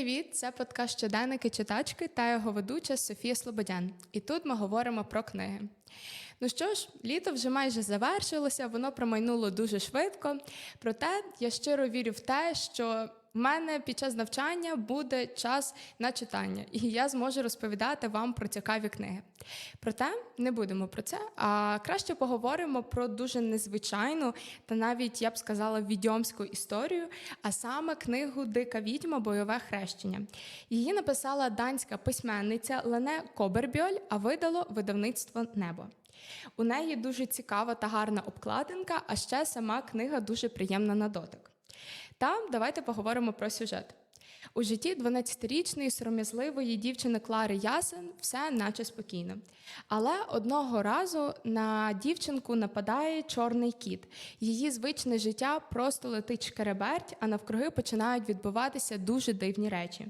привіт! Це подкаст щоденники читачки та його ведуча Софія Слободян. І тут ми говоримо про книги. Ну що ж, літо вже майже завершилося, воно промайнуло дуже швидко. Проте я щиро вірю в те, що в мене під час навчання буде час на читання, і я зможу розповідати вам про цікаві книги. Проте не будемо про це, а краще поговоримо про дуже незвичайну та навіть я б сказала відьомську історію, а саме книгу Дика відьма бойове хрещення. Її написала данська письменниця Лене Кобербьоль, а видало видавництво Небо. У неї дуже цікава та гарна обкладинка, а ще сама книга дуже приємна на дотик. Та давайте поговоримо про сюжет. У житті 12-річної сором'язливої дівчини Клари Ясен все наче спокійно. Але одного разу на дівчинку нападає чорний кіт. Її звичне життя просто летить шкереберть, а навкруги починають відбуватися дуже дивні речі.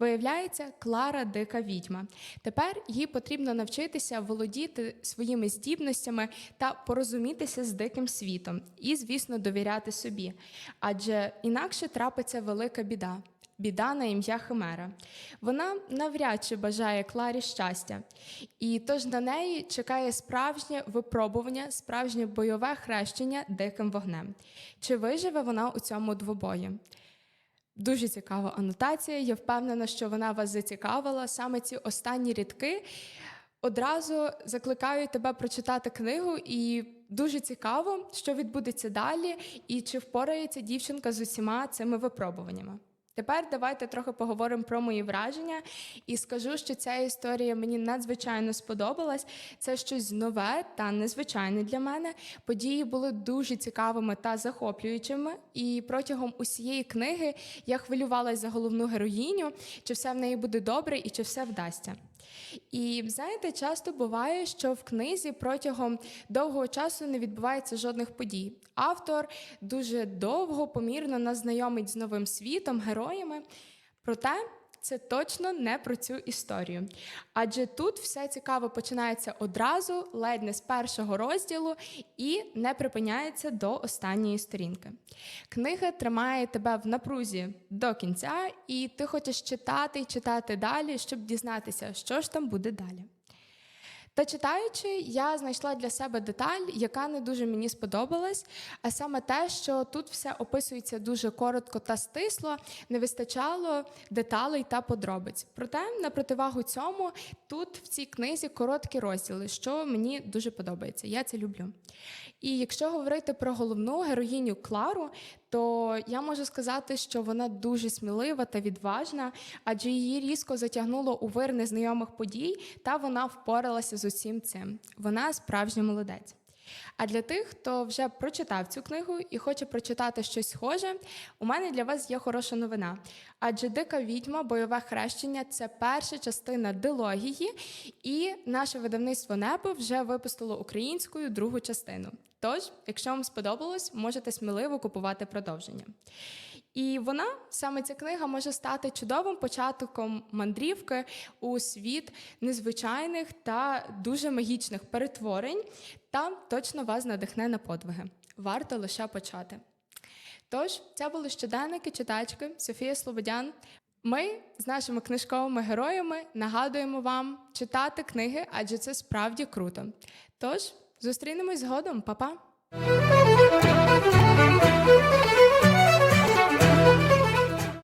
Виявляється, Клара дика відьма. Тепер їй потрібно навчитися володіти своїми здібностями та порозумітися з диким світом і, звісно, довіряти собі. Адже інакше трапиться велика біда. Біда на ім'я Химера. Вона навряд чи бажає Кларі щастя, і тож на неї чекає справжнє випробування, справжнє бойове хрещення диким вогнем. Чи виживе вона у цьому двобої? Дуже цікава анотація. Я впевнена, що вона вас зацікавила. Саме ці останні рядки одразу закликають тебе прочитати книгу, і дуже цікаво, що відбудеться далі, і чи впорається дівчинка з усіма цими випробуваннями. Тепер давайте трохи поговоримо про мої враження і скажу, що ця історія мені надзвичайно сподобалась. Це щось нове та незвичайне для мене. Події були дуже цікавими та захоплюючими. І протягом усієї книги я хвилювалася за головну героїню, чи все в неї буде добре і чи все вдасться. І знаєте, часто буває, що в книзі протягом довгого часу не відбувається жодних подій. Автор дуже довго, помірно нас знайомить з новим світом, героями. Проте це точно не про цю історію. Адже тут все цікаво починається одразу, ледь не з першого розділу, і не припиняється до останньої сторінки. Книга тримає тебе в напрузі до кінця, і ти хочеш читати і читати далі, щоб дізнатися, що ж там буде далі. Та читаючи, я знайшла для себе деталь, яка не дуже мені сподобалась, а саме те, що тут все описується дуже коротко та стисло, не вистачало деталей та подробиць. Проте, на противагу цьому, тут в цій книзі короткі розділи, що мені дуже подобається. Я це люблю. І якщо говорити про головну героїню Клару, то я можу сказати, що вона дуже смілива та відважна, адже її різко затягнуло у вир незнайомих подій, та вона впоралася з усім цим. Вона справжня молодець. А для тих, хто вже прочитав цю книгу і хоче прочитати щось схоже, у мене для вас є хороша новина. Адже дика відьма, бойове хрещення це перша частина дилогії, і наше видавництво небо вже випустило українською другу частину. Тож, якщо вам сподобалось, можете сміливо купувати продовження. І вона саме ця книга може стати чудовим початком мандрівки у світ незвичайних та дуже магічних перетворень, та точно вас надихне на подвиги. Варто лише почати. Тож, це були щоденники читачки Софія Слободян. Ми з нашими книжковими героями нагадуємо вам читати книги, адже це справді круто. Тож, зустрінемось згодом, Па-па!